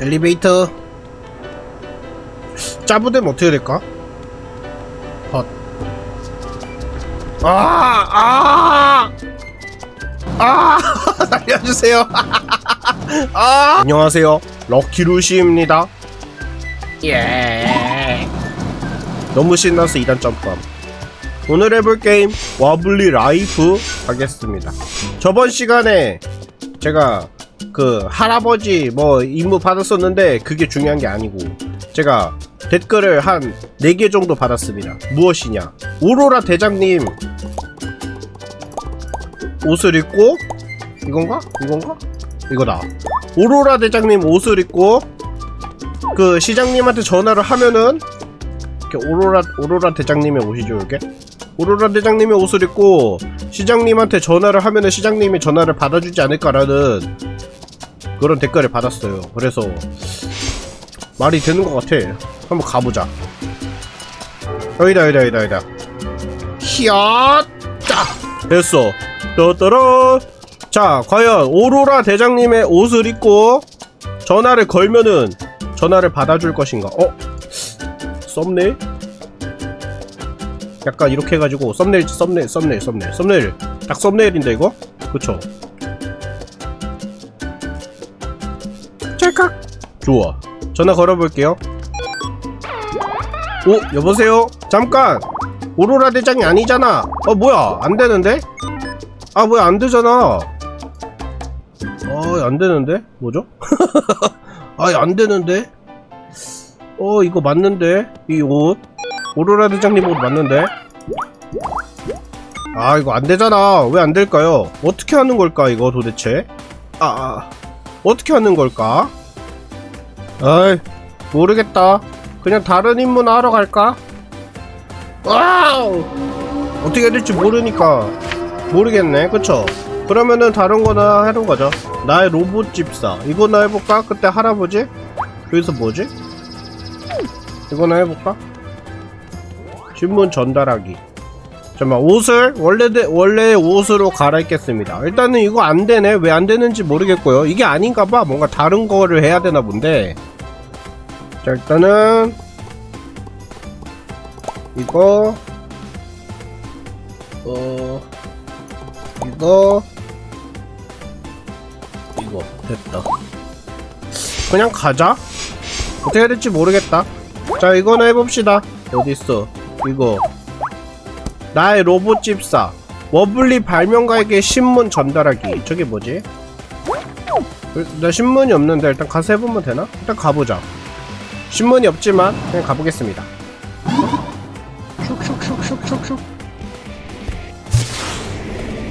엘리베이터 짜부되면 어떻게 될까? 헛. 아, 아, 아, 살려주세요. 아, 안녕하세요. 럭키루시입니다. 예. 너무 신나서 2단 점프함. 오늘 해볼 게임 와블리 라이프 하겠습니다. 저번 시간에 제가 그 할아버지 뭐 임무 받았었는데 그게 중요한 게 아니고 제가 댓글을 한 4개 정도 받았습니다. 무엇이냐? 오로라 대장님 옷을 입고 이건가? 이건가? 이거다. 오로라 대장님 옷을 입고 그 시장님한테 전화를 하면은 이렇게 오로라 오로라 대장님의 옷이죠 이게 오로라 대장님의 옷을 입고 시장님한테 전화를 하면은 시장님이 전화를 받아주지 않을까라는 그런 댓글을 받았어요. 그래서 말이 되는 것 같아. 한번 가보자. 여기다 여기다 여기다 여기다. 히앗 자 됐어. 떠떠러 자 과연 오로라 대장님의 옷을 입고 전화를 걸면은 전화를 받아줄 것인가? 어? 썸네일? 약간 이렇게 해가지고 썸네일 썸네일 썸네일 썸네일 딱 썸네일인데 이거? 그쵸? 찰칵 좋아 전화 걸어볼게요 오 여보세요 잠깐 오로라 대장이 아니잖아 어 뭐야 안되는데? 아 뭐야 안되잖아 어 안되는데? 뭐죠? 아 안되는데? 어 이거 맞는데? 이 옷 오로라 대장님 옷 맞는데? 아 이거 안되잖아 왜 안될까요? 어떻게 하는 걸까 이거 도대체? 아, 아 어떻게 하는 걸까? 아이 모르겠다 그냥 다른 임무나 하러 갈까? 와우 어떻게 해야 될지 모르니까 모르겠네 그쵸? 그러면은 다른 거나 하는 거죠 나의 로봇 집사 이거나 해볼까? 그때 할아버지? 여기서 뭐지? 이거나 해볼까? 신문 전달하기 잠깐만 옷을 원래 원래 옷으로 갈아입겠습니다 일단은 이거 안되네 왜 안되는지 모르겠고요 이게 아닌가봐 뭔가 다른 거를 해야 되나 본데 자 일단은 이거 어 이거 이거. 됐다. 그냥 가자. 어떻게 해야 될지 모르겠다. 자 이거는 해봅시다. 어딨어? 이거. 나의 로봇 집사. 워블리 발명가에게 신문 전달하기. 저게 뭐지? 나 신문이 없는데 일단 가서 해보면 되나? 일단 가보자 신문이 없지만 그냥 가보겠습니다 슉슉슉슉슉슉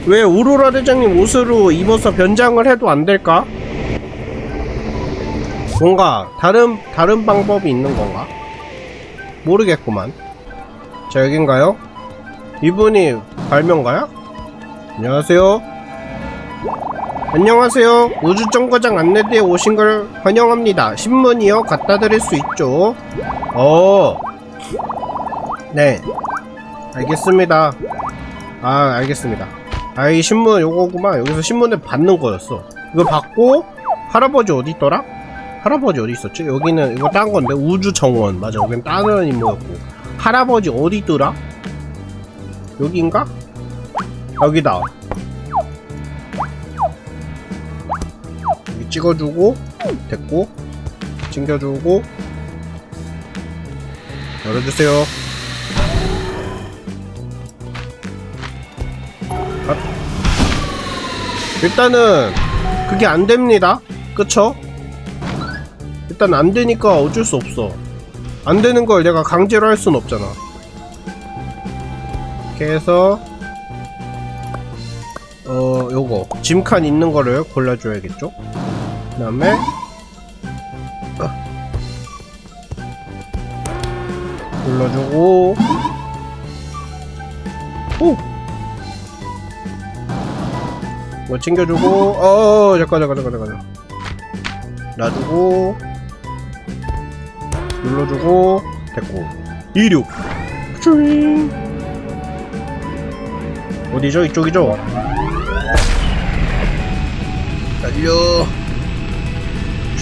왜 오로라 대장님 옷으로 입어서 변장을 해도 안 될까? 뭔가 다른 다른 방법이 있는 건가? 모르겠구만. 자 여긴가요? 이분이 발명가야? 안녕하세요. 안녕하세요. 우주정거장 안내대에 오신 걸 환영합니다. 신문이요? 갖다 드릴 수 있죠? 어. 네. 알겠습니다. 아, 알겠습니다. 아, 이 신문 요거구만. 여기서 신문을 받는 거였어. 이거 받고, 할아버지 어디 있더라? 할아버지 어디 있었지? 여기는 이거 딴 건데 우주 정원 맞아 여긴 다른 임무였고 할아버지 어디 있더라? 여기인가? 여기다 찍어주고 됐고 챙겨주고 열어주세요 아. 일단은 그게 안됩니다 그쵸? 일단 안 되니까 어쩔 수 없어. 안 되는 걸 내가 강제로 할 순 없잖아. 이렇게 해서 어 요거 짐칸 있는 거를 골라줘야겠죠. 그 다음에 어. 눌러주고. 오. 뭐 챙겨주고. 어 잠깐 잠깐 잠깐 잠깐. 놔두고. 눌러주고. 됐고. 26 쭈잉. 어디죠? 이쪽이죠? 달려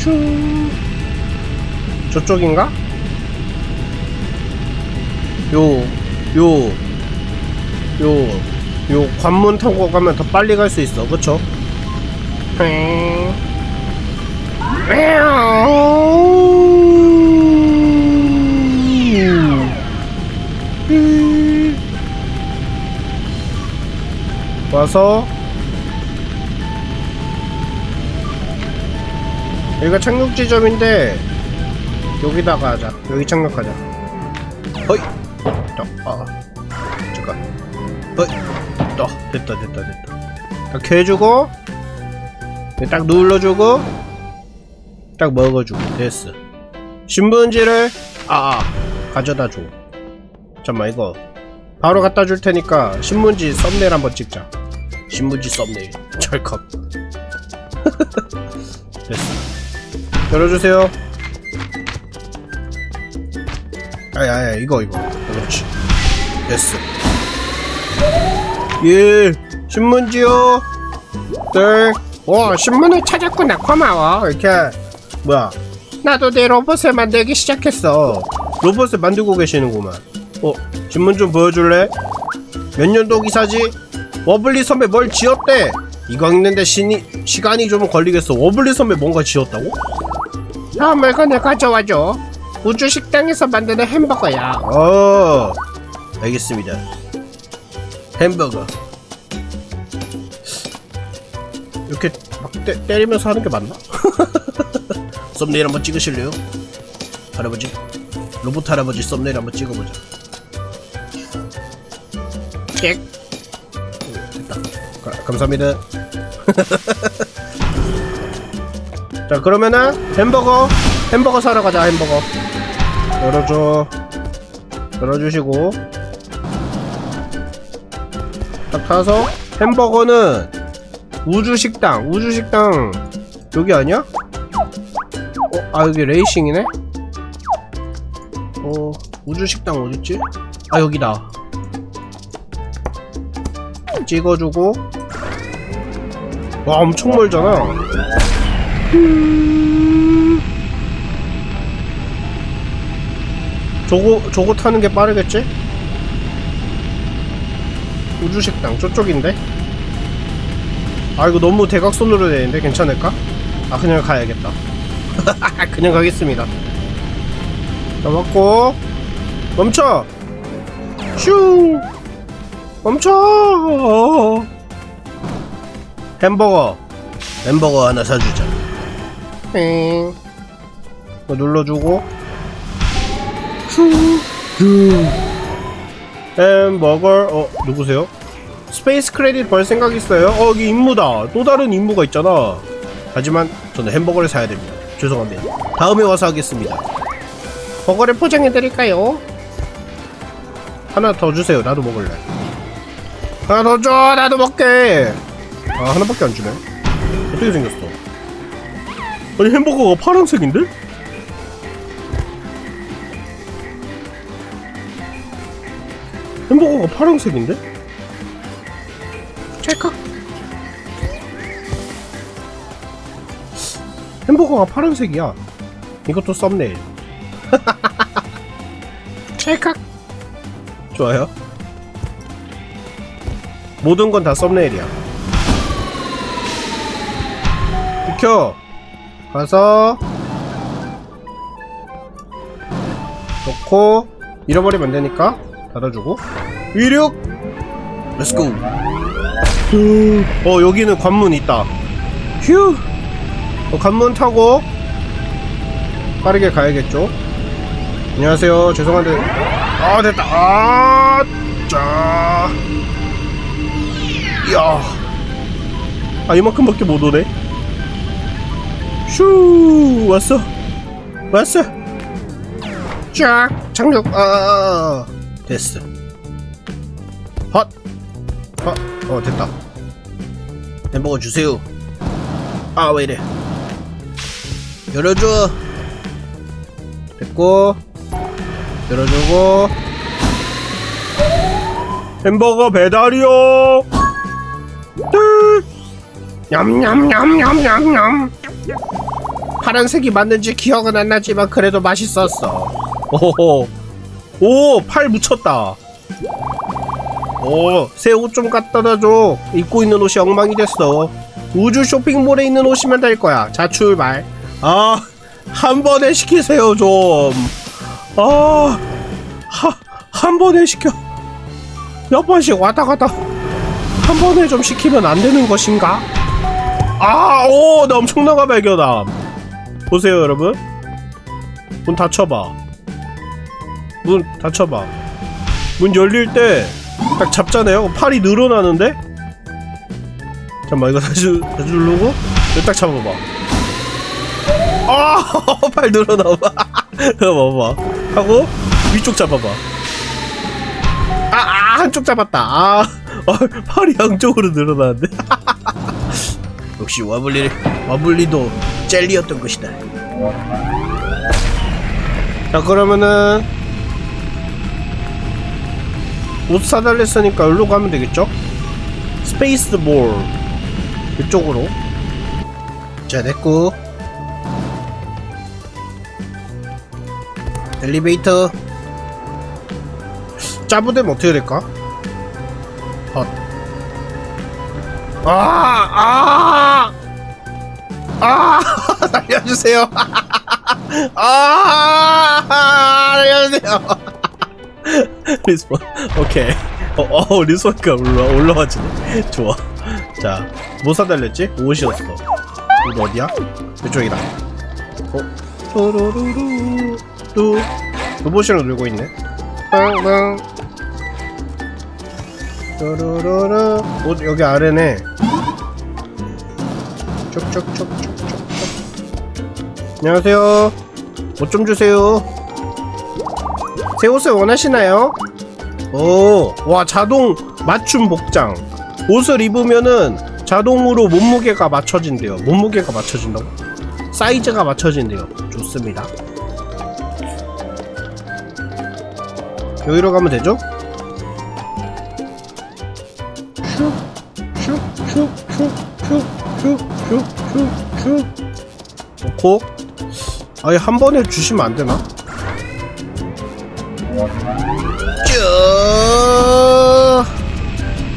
슈 저쪽인가? 요, 요, 요, 요 관문 타고 가면 더 빨리 갈 수 있어, 그쵸? 와서 여기가 착륙 지점인데 여기다가 하자. 여기 착륙하자. 어이. 또, 아 잠깐. 어이. 또 됐다 됐다 됐다. 이렇게 해주고 딱 눌러주고 딱 먹어주고. 됐어. 신문지를 아, 아 가져다 줘. 잠깐만 이거. 바로 갖다 줄 테니까 신문지 썸네일 한번 찍자. 신문지 썸네일. 철컥 됐어 열어주세요. 아야야 이거 이거. 그렇지. 됐어. 예 신문지요. 네와 신문을 찾았구나. 고마워. 이렇게. 뭐야? 나도 내 로봇을 만들기 시작했어. 로봇을 만들고 계시는구만. 어 신문 좀 보여줄래? 몇 년도 기사지? 워블리 선배 뭘 지었대? 이거 읽는데 신이, 시간이 좀 걸리겠어. 워블리 선배 뭔가 지었다고? 아 물건을 가져와줘. 우주 식당에서 만드는 햄버거야. 어 알겠습니다. 햄버거. 이렇게 막 때, 때리면서 하는 게 맞나? 썸네일 한번 찍으실래요? 할아버지? 로봇 할아버지 썸네일 한번 찍어보자. 객 됐다. 가, 감사합니다 자 그러면은 햄버거 햄버거 사러 가자 햄버거 열어줘 열어주시고 딱 타서 햄버거는 우주식당 우주식당 여기 아니야? 어? 아 여기 레이싱이네? 어 우주식당 어딨지? 아 여기다 찍어주고 와 엄청 멀잖아 저거 저거 타는 게 빠르겠지? 우주식당 저쪽인데? 아 이거 너무 대각선으로 되는데 괜찮을까? 아 그냥 가야겠다. 그냥 가겠습니다. 자 맞고 멈춰! 슝 멈춰! 햄버거. 햄버거 하나 사주자 엥 이거 눌러주고. 슝 햄버거 어 누구세요? 스페이스 크레딧 벌 생각 있어요? 어 여기 임무다. 또 다른 임무가 있잖아. 하지만 저는 햄버거를 사야 됩니다. 죄송합니다. 다음에 와서 하겠습니다. 버거를 포장해 드릴까요? 하나 더 주세요. 나도 먹을래. 하나 더 줘! 나도 먹게! 아 하나밖에 안 주네. 어떻게 생겼어 아니 햄버거가 파란색인데? 햄버거가 파란색인데? 찰칵. 햄버거가 파란색이야. 이것도 썸네일. 찰칵. 좋아요. 모든 건 다 썸네일이야. 비켜 가서 놓고 잃어버리면 안 되니까 닫아주고. 이륙! 렛츠고 어 여기는 관문 있다. 휴! 어, 관문 타고 빠르게 가야겠죠? 안녕하세요. 죄송한데. 아 됐다. 아자 이야. 아 이만큼밖에 못 오네 슈 왔어. 왔어. 쫙 착륙. 아 됐어. 헛헛어 됐다. 햄버거 주세요. 아 왜이래. 열어줘. 됐고 열어주고. 햄버거 배달이요. 뚜 냠냠냠냠냠냠 파란색이 맞는지 기억은 안 나지만 그래도 맛있었어. 오호. 오, 팔 묻혔다. 오, 새 옷 좀 갖다 줘. 입고 있는 옷이 엉망이 됐어. 우주 쇼핑몰에 있는 옷이면 될 거야. 자, 출발. 아, 한 번에 시키세요, 좀. 아, 하, 한 번에 시켜. 몇 번씩 왔다 갔다. 한 번에 좀 시키면 안 되는 것인가? 아, 오, 나 엄청나가 발견함. 보세요, 여러분. 문 닫혀봐. 문 닫혀봐. 문 열릴 때 딱 잡잖아요. 팔이 늘어나는데? 잠깐만, 이거 다시, 다시 누르고, 딱 잡아봐. 아, 팔 늘어나봐. 봐봐. 하고, 위쪽 잡아봐. 아, 아, 한쪽 잡았다. 아, 어, 팔이 양쪽으로 늘어나는데? 역시 와블리, 와블리도 젤리였던 것이다. 자, 그러면은, 옷 사달랬으니까 여기로 가면 되겠죠? 스페이스 볼. 이쪽으로. 자, 됐고. 엘리베이터. 짜부되면 어떻게 될까? 헛. 아, 아! 아! 살려주세요. 아! 살려주세요. 리스폰. 오케이. 어, 어, 리스폰가 올라, 올라와지네. 좋아. 자, 뭐 사달랬지? 옷이었어. 이거 어디야? 이쪽이다. 어? 또로로로, 또. 로봇이랑 놀고 있네. 빵빵. 또로로로. 옷 여기 아래네. 쪽쪽쪽쪽쪽. 안녕하세요. 옷 좀 주세요. 새 옷을 원하시나요? 오, 와 자동 맞춤 복장. 옷을 입으면은 자동으로 몸무게가 맞춰진대요. 몸무게가 맞춰진다고? 사이즈가 맞춰진대요. 좋습니다. 여기로 가면 되죠? 넣고 아예 한 번에 주시면 안 되나?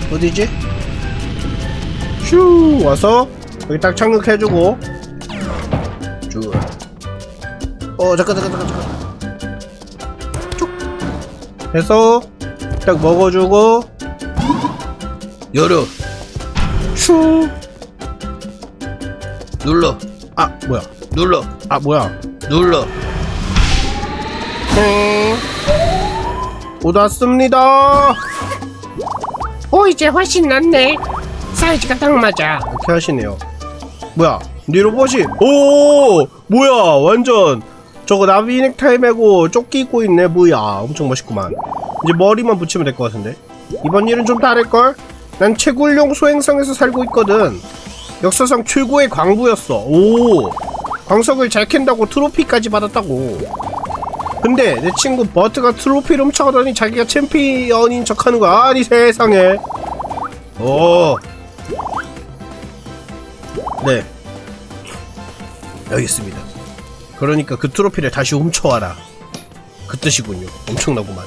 쭈! 어디지? 휴 와서 여기 딱 착륙해주고. 쭉어 잠깐 잠깐 잠깐 잠깐. 쭉! 해서 딱 먹어주고. 열어. 슈! 눌러. 아 뭐야? 눌러 아 뭐야 눌러 땡. 옷 왔습니다. 오 이제 훨씬 낫네 사이즈가 딱 맞아 이렇게 하시네요. 뭐야? 네 로봇이 오 뭐야? 완전 저거 나비 넥타이 메고 조끼 입고 있네. 뭐야? 엄청 멋있구만. 이제 머리만 붙이면 될 것 같은데. 이번 일은 좀 다를 걸. 난 채굴용 소행성에서 살고 있거든. 역사상 최고의 광부였어. 오 광석을 잘 캔다고 트로피까지 받았다고. 근데 내 친구 버트가 트로피를 훔쳐가더니 자기가 챔피언인 척하는 거야. 아니 세상에. 오. 네. 여기 있습니다. 그러니까 그 트로피를 다시 훔쳐와라. 그 뜻이군요. 엄청나구만.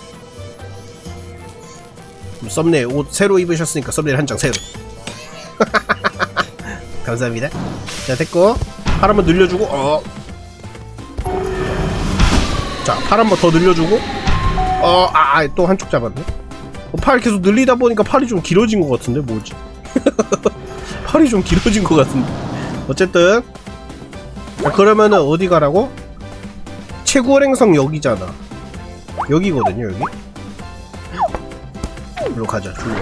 그럼 썸네일 옷 새로 입으셨으니까 썸네일 한 장 새로. 감사합니다. 자 됐고 팔 한번 늘려주고 어. 자팔 한번 더 늘려주고 어아또 한쪽 잡았네. 어, 팔 계속 늘리다 보니까 팔이 좀 길어진 것 같은데 뭐지? 팔이 좀 길어진 것 같은데. 어쨌든 자, 그러면은 어디 가라고? 최고랭성 여기잖아. 여기거든요 여기. 일로 가자 줄로.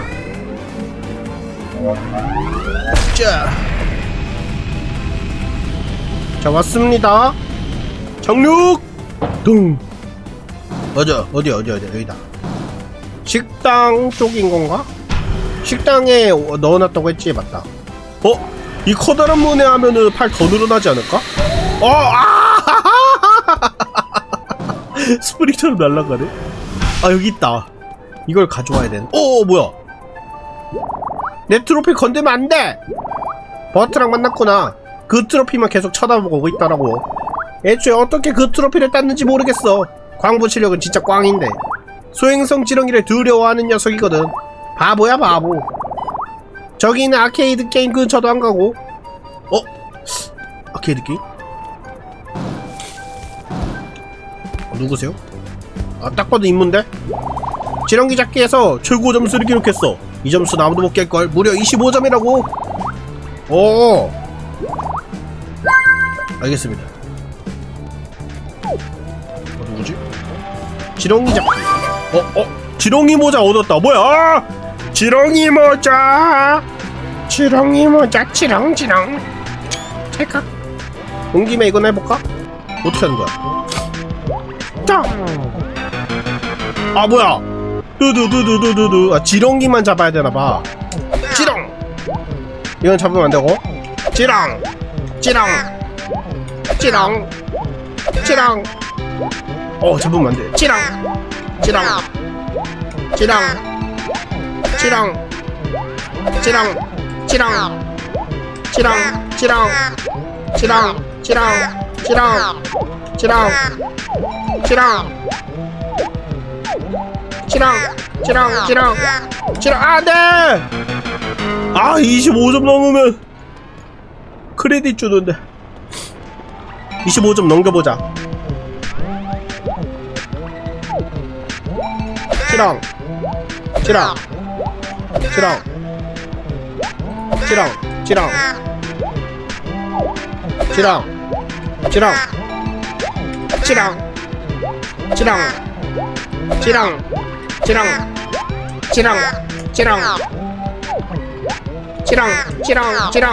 자. 자 왔습니다. 정륙. 둥. 맞아 어디 어디 어디 여기다. 식당 쪽인 건가? 식당에 어, 넣어놨다고 했지 맞다. 어? 이 커다란 문에 하면은 팔 더 늘어나지 않을까? 어, 아! 스프링처럼 날아가네. 아 여기 있다. 이걸 가져와야 되는. 오 뭐야? 내 트로피 건들면 안 돼. 버트랑 만났구나. 그 트로피만 계속 쳐다보고 있더라고. 애초에 어떻게 그 트로피를 땄는지 모르겠어. 광부 실력은 진짜 꽝인데. 소행성 지렁이를 두려워하는 녀석이거든. 바보야 바보. 저기 있는 아케이드 게임 근처도 안 가고. 어? 아케이드 게임? 어, 누구세요? 아, 딱 봐도 인문데? 지렁이 잡기에서 최고 점수를 기록했어. 이 점수는 아무도 못 깰걸. 무려 25점이라고. 오. 알겠습니다. 어, 누구지? 지렁이 잡기. 어, 어, 지렁이 모자 얻었다. 뭐야? 지렁이 모자. 지렁이 모자 지렁 지렁 찰칵 온 김에 이건 해볼까? 어떻게 하는 거야? 자아 뭐야? 두두두두두두두. 아 지렁이만 잡아야 되나 봐. 지렁. 이건 잡으면 안 되고. 지렁. 지렁. 지렁. 지렁. 어 잡으면 안 돼. 지렁. 지렁. 지렁. 지렁. 지렁. 지렁. 지렁. 지렁. 지렁. 지렁. 지렁. 지렁. 지렁. 지렁. 지렁. 지렁. 지렁. 아 네. 아 25점 넘으면 크레딧 주는데 25점 넘겨보자 지렁 지렁 지렁 지렁 지렁 지렁 지렁 지렁 지렁 지렁 지렁 지렁 지렁 지렁 지렁 지렁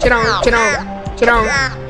지렁 지렁 지렁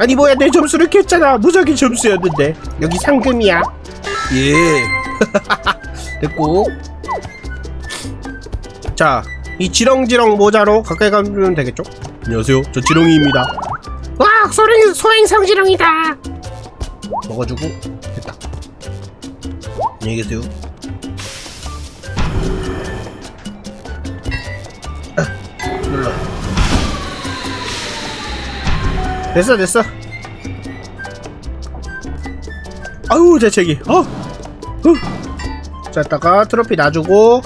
아니 뭐야 내 점수를 깼잖아. 무적인 점수였는데. 여기 상금이야. 예. 됐고. 자 이 지렁지렁 모자로 가까이 가면 되겠죠? 안녕하세요. 저 지렁이입니다. 와 소행 소행성 지렁이다. 먹어주고 됐다. 안녕히 계세요 됐어 됐어. 아유 재채기 어? 후. 자 이따가 트로피 놔주고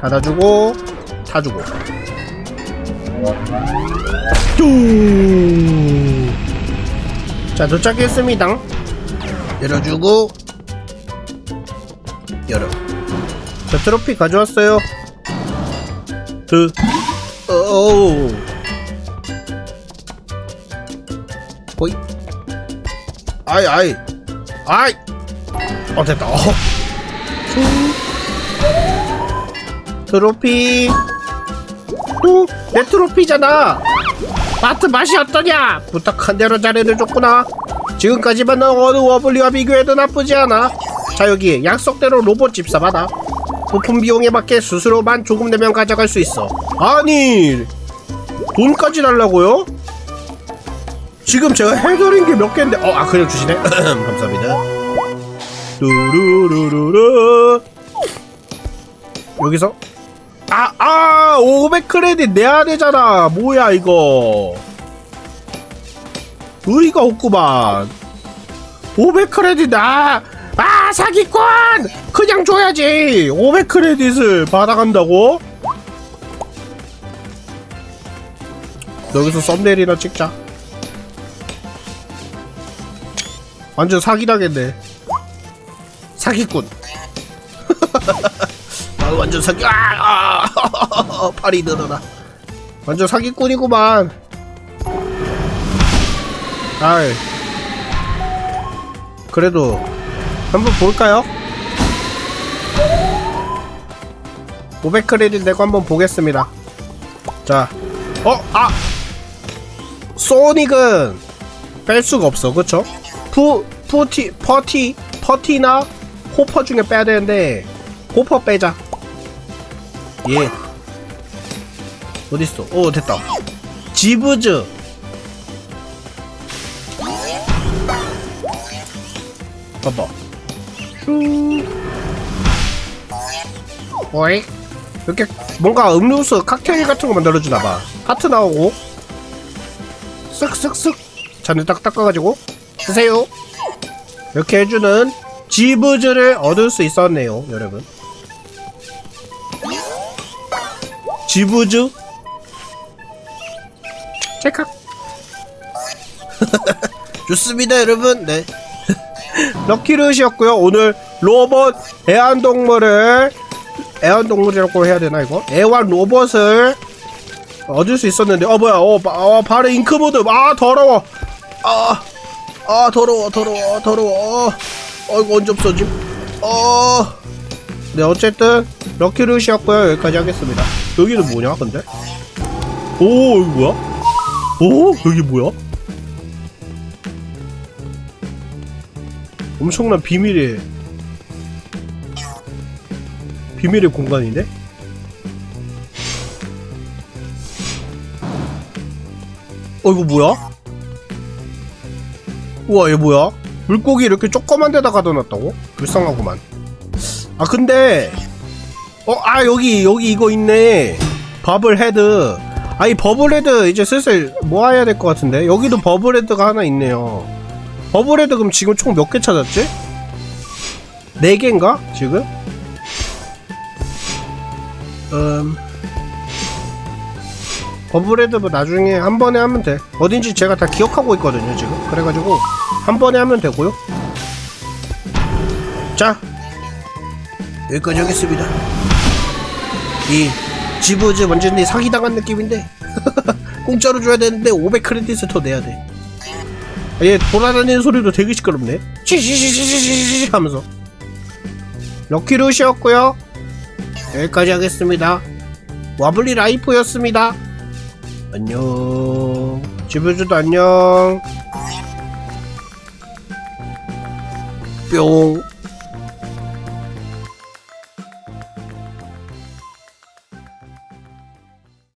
닫아주고 타주고. 뚜! 자 도착했습니다. 열어주고 열어. 자 트로피 가져왔어요. 드. 어우 호이 아이 아이 아이 어 됐다 어. 트로피 또내 트로피잖아 마트 맛이 어떠냐? 부탁한 대로 자리를 줬구나. 지금까지만 어느 워블리와 비교해도 나쁘지 않아. 자 여기 약속대로 로봇 집사 받아. 부품 비용에 맞게 스스로만 조금 내면 가져갈 수 있어. 아니 돈까지 달라고요? 지금 제가 해드린 게 몇 개인데 어 아 그냥 주시네 감사합니다 뚜루루루루 여기서 아, 아, 500 크레딧 내야 되잖아. 뭐야, 이거. 의의가 없구만. 500 크레딧, 아, 아, 사기꾼! 그냥 줘야지. 500 크레딧을 받아간다고? 여기서 썸네일이나 찍자. 완전 사기당했네. 사기꾼. 아, 완전 사기 아, 아 팔이 늘어나 완전 사기꾼이구만 아이 그래도 한번 볼까요? 500 크레딧 내고 한번 보겠습니다 자 어? 아! 소닉은 뺄 수가 없어 그쵸? 푸, 푸티, 퍼티, 퍼티나 호퍼 중에 빼야 되는데 호퍼 빼자. 예. 어딨어? 오 됐다. 지브즈. 봐봐. 어이? 이렇게 뭔가 음료수 칵테일 같은 거 만들어주나 봐. 하트 나오고. 쓱쓱쓱. 잔을 딱 닦아가지고 드세요. 이렇게 해주는 지브즈를 얻을 수 있었네요 여러분. 지브즈? 찰칵 좋습니다 여러분. 네. 럭키루시였고요. 오늘 로봇 애완동물을 애완동물이라고 해야 되나 이거? 애완 로봇을 얻을 수 있었는데 어 뭐야. 어, 바, 어 바로 잉크모드. 아 더러워. 아, 아 더러워 더러워 더러워. 어 이거 언제 없어짐? 어네 어쨌든 럭키루시였고요. 여기까지 하겠습니다. 여기는 뭐냐 근데? 오 여기 뭐야? 오 여기 뭐야? 엄청난 비밀의 비밀의 공간인데? 어 이거 뭐야? 우와 얘 뭐야? 물고기 이렇게 조그만 데다 가둬놨다고? 불쌍하구만 아 근데 어 아 여기 여기 이거 있네 버블 헤드 아 이 버블 헤드 이제 슬슬 모아야 될 것 같은데 여기도 버블 헤드가 하나 있네요 버블 헤드 그럼 지금 총 몇 개 찾았지? 4개인가? 지금? 음 버블헤드 뭐 나중에 한 번에 하면 돼. 어딘지 제가 다 기억하고 있거든요 지금. 그래가지고 한 번에 하면 되고요. 자 여기까지 하겠습니다. 이 지브즈 완전히 사기당한 느낌인데 공짜로 줘야 되는데 500크레딧을 더 내야 돼. 아, 얘 돌아다니는 소리도 되게 시끄럽네. 치치치치치치 하면서. 럭키루시였고요. 여기까지 하겠습니다. 와블리 라이프였습니다. 안녕. 지브즈도 안녕. 뿅.